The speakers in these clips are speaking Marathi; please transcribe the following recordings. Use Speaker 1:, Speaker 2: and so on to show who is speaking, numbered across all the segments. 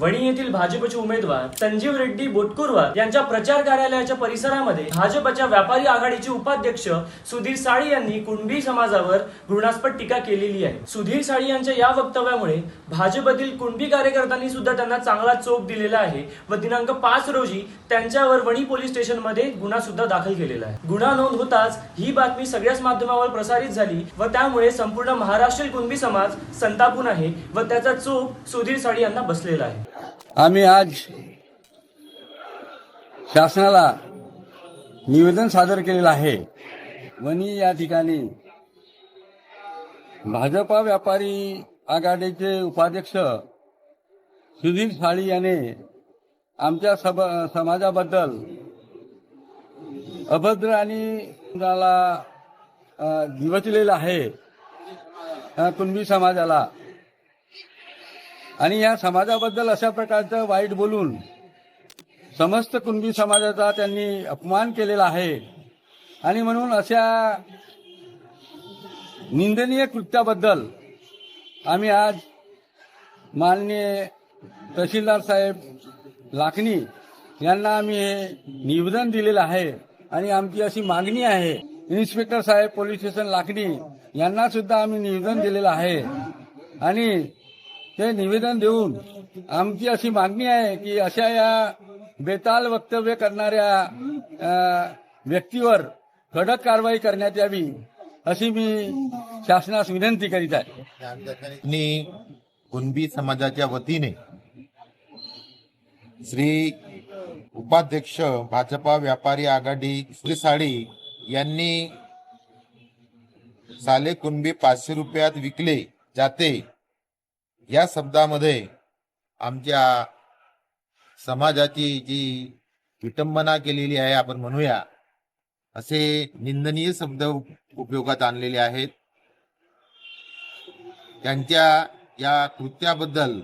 Speaker 1: वणी येथील भाजपचे उमेदवार संजीव रेड्डी बोटकुरवार यांच्या प्रचार कार्यालयाच्या परिसरामध्ये भाजपच्या व्यापारी आघाडीचे उपाध्यक्ष सुधीर साळी यांनी कुणबी समाजावर घृणास्पद टीका केलेली आहे. सुधीर साळी यांच्या या वक्तव्यामुळे भाजपतील कुणबी कार्यकर्त्यांनी सुद्धा त्यांना चांगला चोप दिलेला आहे व दिनांक पाच रोजी त्यांच्यावर वणी पोलीस स्टेशनमध्ये गुन्हा सुद्धा दाखल केलेला आहे. गुन्हा नोंद होताच ही बातमी सगळ्याच माध्यमावर प्रसारित झाली व त्यामुळे संपूर्ण महाराष्ट्रीय कुणबी समाज संतापून आहे व त्याचा चोप सुधीर साळी यांना बसलेला आहे.
Speaker 2: आम्ही आज शासनाला निवेदन सादर केलेलं आहे. वणी या ठिकाणी भाजपा व्यापारी आघाडीचे उपाध्यक्ष सुधीर साळी याने आमच्या सब समाजाबद्दल अभद्र आणि दिवचलेलं आहे. कुणबी समाजाला आणि या समाजाबद्दल अशा प्रकारचं वाईट बोलून समस्त कुणबी समाजाचा त्यांनी अपमान केलेला आहे. आणि म्हणून अशा निंदनीय कृत्याबद्दल आम्ही आज माननीय तहसीलदार साहेब लाखनी यांना आम्ही हे निवेदन दिलेलं आहे आणि आमची अशी मागणी आहे. इन्स्पेक्टर साहेब पोलीस स्टेशन लाखनी यांना सुद्धा आम्ही निवेदन दिलेलं आहे. आणि ते निवेदन देऊन आमची अशी मागणी आहे की अशा या बेताल वक्तव्य करणाऱ्या व्यक्तीवर कडक कारवाई करण्यात यावी अशी मी शासनास विनंती करीत आहे.
Speaker 3: कुणबी समाजाच्या वतीने श्री उपाध्यक्ष भाजपा व्यापारी आघाडी श्री साळी यांनी साले कुणबी पाचशे रुपयात विकले जाते. या शब्दामध्ये आमच्या समाजाची जी विटंबना केलेली आहे आपण म्हणूया असे निंदनीय शब्द उपयोगात आणलेले आहेत. त्यांच्या या कृत्याबद्दल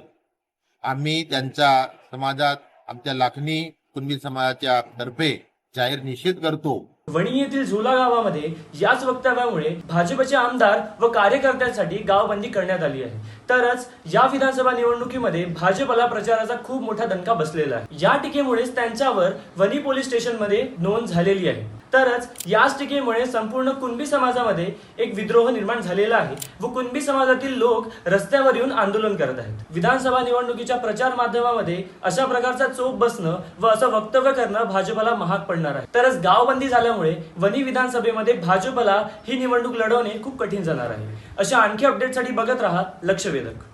Speaker 3: आम्ही त्यांच्या समाजात आमच्या लाखणी कुणबी समाजाच्या तर्फे जाहीर निषेध करतो.
Speaker 1: वणी येथील झुला गावामध्ये याच वक्तव्यामुळे भाजपचे आमदार व कार्यकर्त्यांसाठी गावबंदी करण्यात आली आहे. तरच या विधानसभा निवडणुकीमध्ये भाजपला प्रचाराचा खूप मोठा दणका बसलेला आहे. या टीकेमुळेच त्यांच्यावर वणी पोलीस स्टेशनमध्ये नोंद झालेली आहे. तरच याच टीकेमुळे संपूर्ण कुणबी समाजामध्ये एक विद्रोह निर्माण झालेला आहे व कुणबी समाजातील लोक रस्त्यावर येऊन आंदोलन करत आहेत. विधानसभा निवडणुकीच्या प्रचार माध्यमामध्ये अशा प्रकारचा चोप बसणं व असं वक्तव्य करणं भाजपला महाग पडणार आहे. तरच गावबंदी झाल्यामुळे वनी विधानसभेमध्ये भाजपला ही निवडणूक लढवणे खूप कठीण जाणार आहे. अशा आणखी अपडेटसाठी बघत राहा लक्षवेधक.